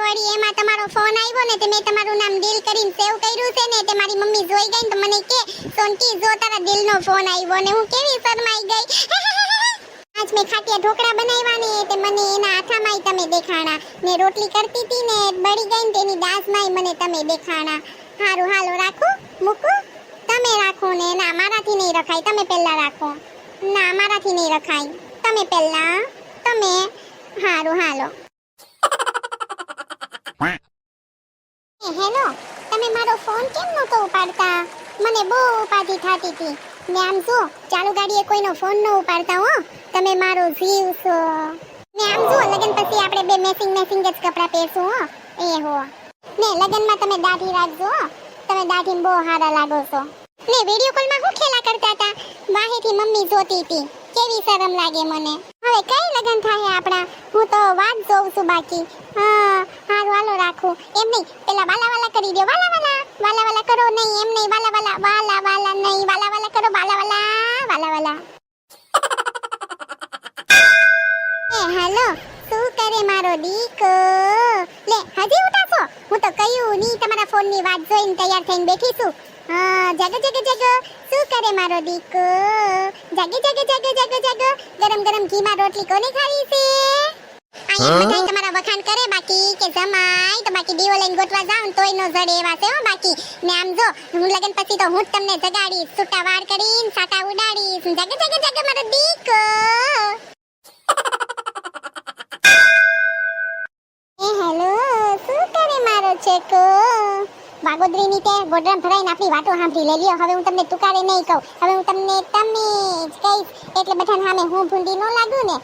વળી એમાં તમારો ફોન આવ્યો ને તે મેં તમારું નામ ડીલ કરીને સેવ કર્યું છે ને તે મારી મમ્મી જોઈ ગઈ ને તો મને કે, સોનકી, જો તારા દિલનો ફોન આવ્યો ને હું કેવી શરમાઈ ગઈ? આજ મેં ખાટિયા ઢોકળા બનાવ્યા ને તે મને એના હાથામાંય તમે દેખાણા. ને રોટલી કરતી હતી ને બળી ગઈ ને તેની દાસમાંય મને તમે દેખાણા. હારું, હાલો, રાખું, મૂકું. તમે રાખો ને, ના, મારાથી નહીં રખાય, તમે પહેલા રાખો. ના, મારાથી નહીં રખાય. તમે પહેલા, તમે, હારું, હાલો એ હેલો તમે મારો ફોન કેમ નહોતો ઉપાડતા? મને બહુ ઉપાધી થતી હતી. ને આમ જો ચાલુ ગાડીએ કોઈનો ફોન ન ઉપાડતા હો. તમે મારો જીવ છો. ને આમ જો લગન પછી આપણે બે મેચિંગ મેચિંગ જ કપડાં પહેરશું હો. એ હો. ને લગનમાં તમે દાઢી રાખજો તમે દાઢી બહુ સારા લાગો છો. ને વીડિયો કોલમાં હું ખેલા કરતા હતા? વાહેથી મમ્મી જોતી હતી. કેવી શરમ લાગે મને. હવે કઈ લગન થાય આપણા? હું તો વાત જોઉં છું બાકી. હા, હારું, હાલો રાખું. એમ નહીં, પેલા વાલા વાલા કરી દો વાલા વાલા. વાલા વાલા કરો, નહીં, એમ નહીં વાલા વાલા વાલા વાલા નહીં વાલા વાલા કરો વાલા વાલા વાલા વાલા એ, હાલો, શું કરે મારો દીકો? લે, હજી ઉઠાશો? હું તો કયું ની તમારા ફોનની વાત જોઈને તૈયાર થઈને બેઠી છું હા, જગ જગ જગ. શું કરે મારો દીકો? જગ જગ જગ જગ જગ. ગરમ ગરમ ઘીમાં રોટલી કોને ખાવી છે? અહીંયા બધાય તમારા વખાણ કરે બાકી કે જમાય તો બાકી દીવો લઈને ગોતવા જાઉં તોય નો જડે એવા છે હો બાકી. ને આમ જો હું લગન પછી તો હું જ તમને જગાડીશ છૂટા વાર કરીને સાટા ઉડાડીશ. જગ જગ જગ મારો દીકો. એ હેલો શું કરે મારો છેકો? વાગોદરીની તે ગોડરામ ભરાઈને આપણી વાતો સાંભળી લઈ લ્યો હવે હું તમને તુકારે નહીં કહું. હવે હું તમને તમે એટલે બધાને સામે હું ભૂંડી ન લાગુ ને.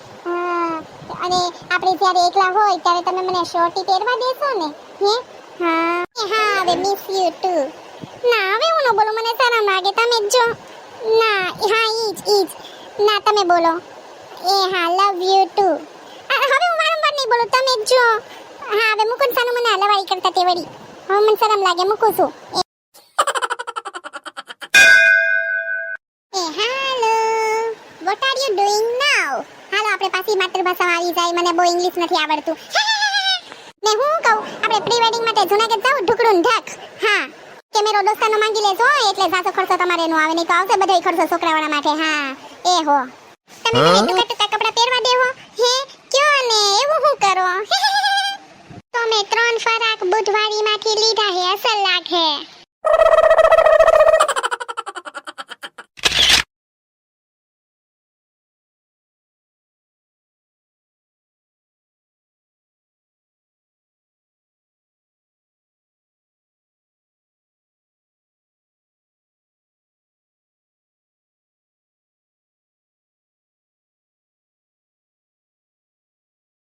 અને આપણે જ્યારે એકલા હોય ત્યારે તમે મને શોર્ટી પહેરવા દેશો ને? હે? હા. હા, હવે મિસ યુ ટુ ના, હવે હું ન બોલું, મને શરમ લાગે. તમે જ ના, હા ઈજ ઈજ ના, તમે બોલો. એ, હા લવ યુ ટુ હવે હું વારંવાર નહીં બોલું, તમે જો હા, હવે મુકુન સાનું મને હલવાઈ કરતા તે વળી હવે મને શરમ લાગે, મૂકું છું. What are you doing now હાલો આપણે પાછી માતૃભાષામાં આવી જાય. મને બહુ ઇંગ્લિશ નથી આવડતું. ને હું કહું આપણે પ્રી વેડિંગ માટે જૂનાગઢ જાવ ઢુકડું ઢક. હા. કેમેરો દોસ્તાનો માંગી લેજો એટલે સાસો ખર્ચો તમારે નો આવે. નહીં તો આવશે બધોય ખર્ચો છોકરાવાળા માટે. હા. એ હો. તમે મને પહેરવા દેવો હે? કયો ને? એવું હું કરો?